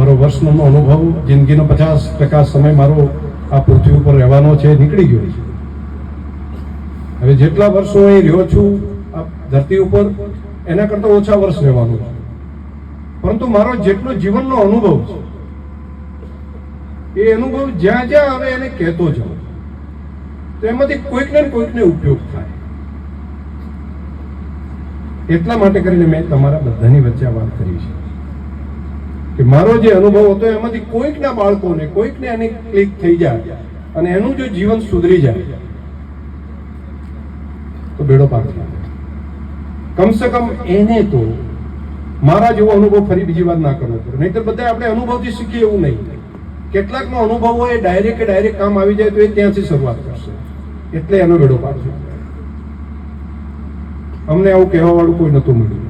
મારો વર્ષનો અનુભવ, જિંદગીનો પચાસ ટકા સમય મારો આ પૃથ્વી ઉપર રહેવાનો છે, નીકળી ગયો છે. હવે જેટલા વર્ષો અહીં રહ્યો છું, આ ધરતી ઉપર, એના કરતાં ઓછા વર્ષ રહેવાનું છે. પરંતુ મારો જેટલો જીવનનો અનુભવ છે, એ અનુભવ જ્યાં જ્યાં આવે એને કહેતો જાઉં. તો એમાંથી કોઈકને કોઈકને ઉપયોગ થાય. એટલા માટે કરીને મેં તમારા બધાની વચ્ચે વાત કરી છે. કે મારો જે અનુભવ હતો એમાંથી કોઈકના બાળકોને, કોઈકને એને ક્લિક થઈ જાય અને એનું જો જીવન સુધરી જાય, તો બેડો પાર કમસે કમ એને તો મારા જેવો અનુભવ ફરી બીજી વાર ના કરવો પડે. નહીતર બધા આપણે અનુભવથી શીખીએ એવું નહીં. કેટલાકનો અનુભવ હોય ડાયરેક્ટ કે ડાયરેક્ટ કામ આવી જાય તો એ ત્યાંથી શરૂઆત કરશે. એટલે એનો બેડો પાર અમને આવું કહેવા વાળું કોઈ નહોતું મળ્યું.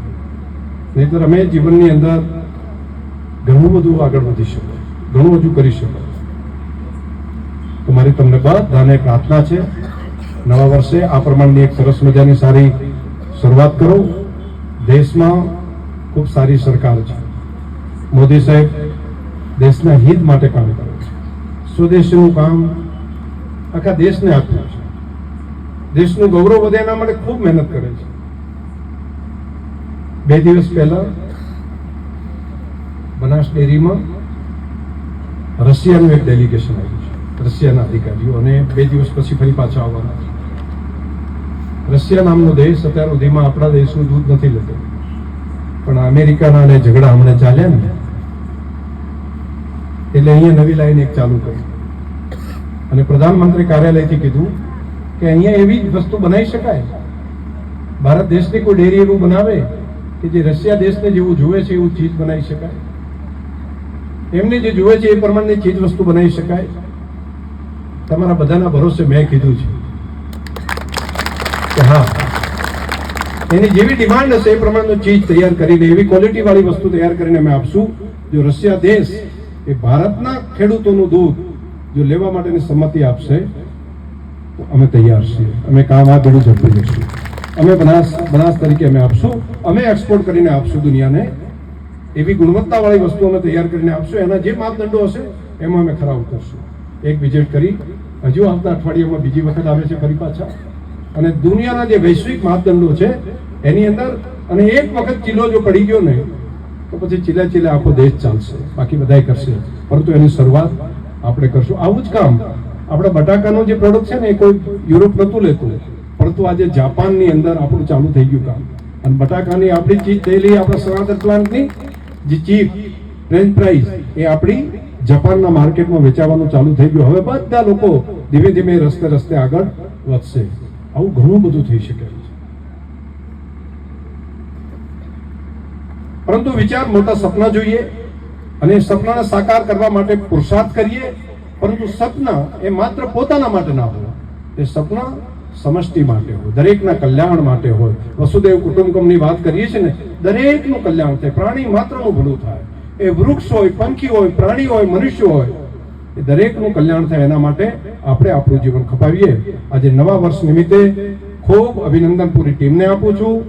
નહીતર અમે જીવનની અંદર ઘણું બધું આગળ વધી શકો, ઘણું બધું કરી શકો. તો મારી તમને બધાને પ્રાર્થના છે, નવા વર્ષે આ પ્રમાણની એક સરસ મજાની સારી શરૂઆત કરો. દેશમાં ખૂબ સારી સરકાર છે. મોદી સાહેબ દેશના હિત માટે કામ કરે છે. સ્વદેશીનું કામ આખા દેશને આપ્યું છે. દેશનું ગૌરવ વધે એના માટે ખૂબ મહેનત કરે છે. બે દિવસ પહેલા બનાસ ડેરીમાં રશિયાનું એક ડેલિગેશન આવ્યું છે. રશિયાના અધિકારીઓ અને બે દિવસ પછી ફરી પાછા આવવાના છે. રશિયા નામનો દેશ અત્યાર સુધીમાં આપણા દેશનું દૂધ નથી લેતો. પણ અમેરિકાના અને ઝઘડા હમણાં ચાલ્યા ને, એટલે અહીંયા નવી લાઈન એક ચાલુ કરી. અને પ્રધાનમંત્રી કાર્યાલયથી કીધું કે અહીંયા એવી વસ્તુ બનાવી શકાય. ભારત દેશની કોઈ ડેરી એવું બનાવે કે જે રશિયા દેશને જેવું જુએ છે એવું ચીજ બનાવી શકાય. એમને જે જુએ છે એ પ્રમાણની ચીજ વસ્તુ બનાવી શકાય. તમારા બધાના ભરોસે મેં કીધું છે. કે હા. એની જેવી ડિમાન્ડ હશે એ પ્રમાણનું ચીજ તૈયાર કરીને, એવી ક્વોલિટી વાળી વસ્તુ તૈયાર કરીને અમે આપશું, જો રશિયા દેશ એ ભારતના ખેડૂતોનું દૂધ જો લેવા માટેની સંમતિ આપશે, તો અમે તૈયાર છીએ. અમે કામ આ બધું ઝડપી લઈશું અમે બનાસ બનાસ તરીકે અમે આપશું. અમે એક્સપોર્ટ કરીને આપશું દુનિયાને. એવી ગુણવત્તાવાળી વસ્તુ અમે તૈયાર કરીને આપશું. એના જે માપદંડો હશે, એમાં અમે ખરા ઉતરશું એક વિઝિટ કરી. હજુ આવતા અઠવાડિયામાં બીજી વખત આવે છે ફરી પાછા. અને દુનિયાના જે વૈશ્વિક માપદંડો છે, એની અંદર અને એક વખત ચીલો જો પડી ગયો ને, તો પછી ચીલે ચીલે આખો દેશ ચાલશે. બાકી બધાય કરશે. પરંતુ એની શરૂઆત આપણે કરશું. આવું જ કામ આપણે બટાકાનો જે પ્રોડક્ટ છે ને, એ કોઈ યુરોપ નહોતું લેતું. પરંતુ આજે જાપાનની અંદર આપણું ચાલુ થઈ ગયું કામ. અને બટાકાની આપણી ચીજ થયેલી આપણા સનાતન પ્લાન્ટની જે ચીપ ફ્રેન્ચ ફ્રાઈઝ એ આપણી જાપાનના માર્કેટમાં વેચાવાનું ચાલુ થઈ ગયું. હવે બધા લોકો ધીમે ધીમે રસ્તે રસ્તે આગળ વધશે. આવું ઘણું બધું થઈ શકે પરંતુ વિચાર મોટા સપના જોઈએ અને સપનાને સાકાર કરવા માટે પુરુષાર્થ કરીએ, પરંતુ સપના એ માત્ર પોતાના માટે ના હોય. એ સપના સમષ્ટિ માટે હોય, દરેકના કલ્યાણ માટે હોય. વસુદેવ કુટુંબકમની વાત કરીએ છીએ ને દરેકનું કલ્યાણ થાય, પ્રાણી માત્રનું ભલું થાય. એ વૃક્ષ હોય, પંખી હોય, પ્રાણી હોય, મનુષ્ય હોય, એ દરેકનું કલ્યાણ થાય. એના માટે આપણે આપણું જીવન ખપાવીએ. આજે નવા વર્ષ નિમિત્તે ખૂબ અભિનંદન પૂરી ટીમને આપું છું.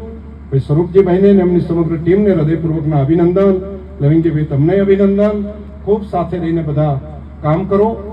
ભાઈ સ્વરૂપજીભાઈને અને એમની સમગ્ર ટીમને હૃદયપૂર્વકના અભિનંદન. લવિંગજીભાઈ, તમને અભિનંદન. ખૂબ સાથે રહીને બધા કામ કરો.